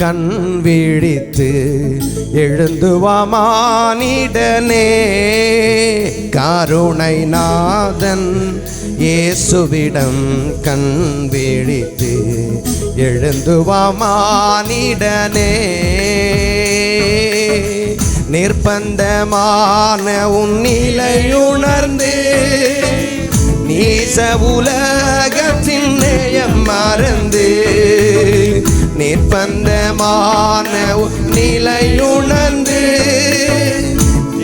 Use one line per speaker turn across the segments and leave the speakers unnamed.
கண் விழித்து எழுந்து வாமானிடனே கருணை நாதன் இயேசுவிடம் கண் விழித்து எழுந்துவாமானிடனே நிர்பந்தமான உன்னிலையுணர்ந்து நீச உலகத்தின் நேயம் மறந்து பந்தமான நிலையுணர்ந்து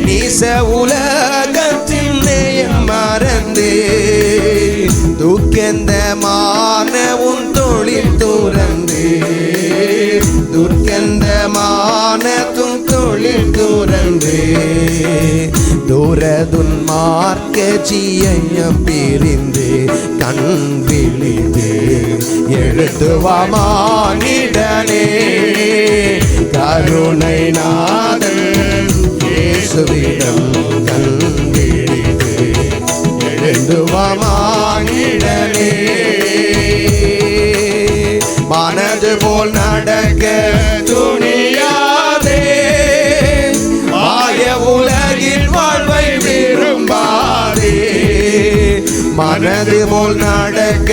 நீச உலகத்தின் நேயம் மறந்து. துக்கந்தமான உன் தொழில் துறந்து. துர்க்கந்தமான துன் தொழில் துறந்து. தூரதுன் மார்க்க ஜீயம் பிரிந்து கண் விழித்து எழுத்துவமானிடனே கருணை நாதன் இயேசுவிடம் கண் விழித்து மனது போல் நடக்க துணியாதே. மாய உலகில் வாழ்வை விரும்பாதே. மனது போல் நடக்க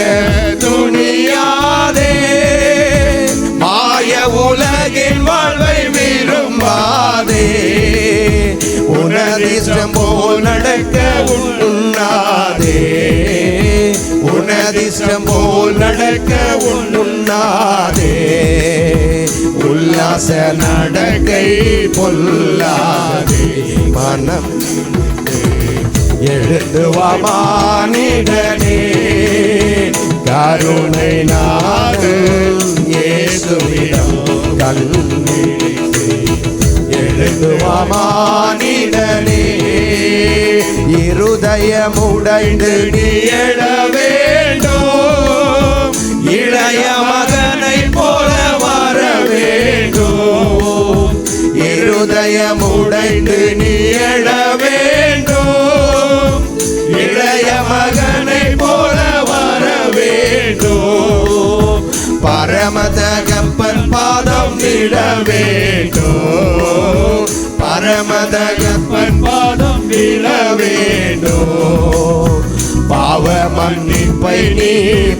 உனதிஷ்டம் போல் நடக்க உண்ணாதே உல்லாச நடக்கை பொல்லாதே. மனம் எழுதுவமானிடனே கருணை நாதன் இயேசுவிடம் கண்ணிழித்து எழுந்து இருதயமுடைந்து நீ எழ இருதயமுடைந்து நீ எழ வேண்டும். இளைய மகனை போல வர வேண்டும். பரமதகப்பன் பாதம் விட வேண்டும். பரமதகப்பன் பாதம் விட வேண்டும். பாவ மன்னிப்பை நீ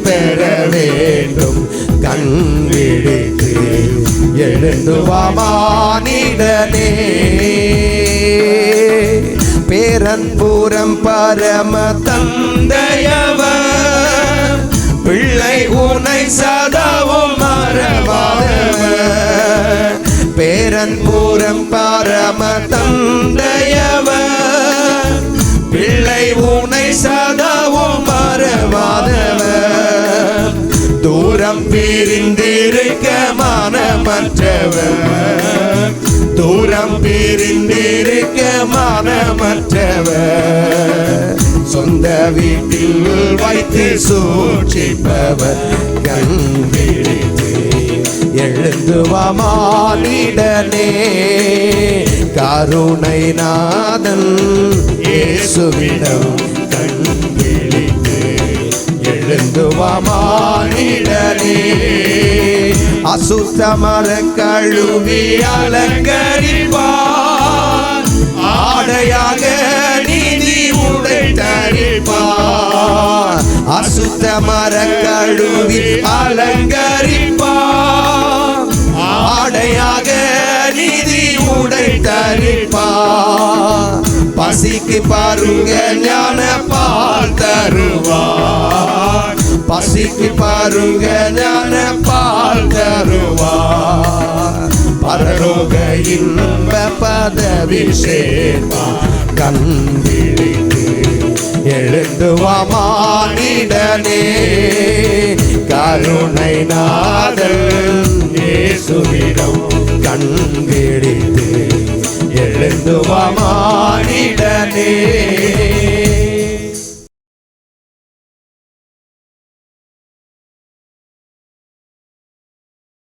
பெற வேண்டும். கண் விழித்து எழுந்துவாமானிடனே பேரன்பூரம் பரம தந்தையவ பிள்ளை உனை சதாவும் மறவாதவர். பேரன்பூரம் பரம தந்தை பிரிந்திருக்க மனமற்றவர் தூரம் பிரிந்திருக்க மனமற்றவர் சொந்த வீட்டில் வைத்து சூழ்ச்சிப்பவர் கண் விழித்து எழுந்து கருணை நாதன் இயேசுவிடம் கண் எழுந்து அசுத்தமர கழுவி அலங்கரிப்பார். ஆடையாக நீதி உடைத்தரிப்பார் அசுத்தமர கழுவி அலங்கரிப்பார். ஆடையாக நீதி உடைத்தரிப்பார் பசிக்கு பாருங்க ஞான பால் பசிக்கு பாருங்க ஞான பால் தருவார். பரலோக இன்ப பதவி சேர்ப்பார். கண் விழித்து எழுந்து கருணை நாதன் இயேசுவிடம் கண் விழித்து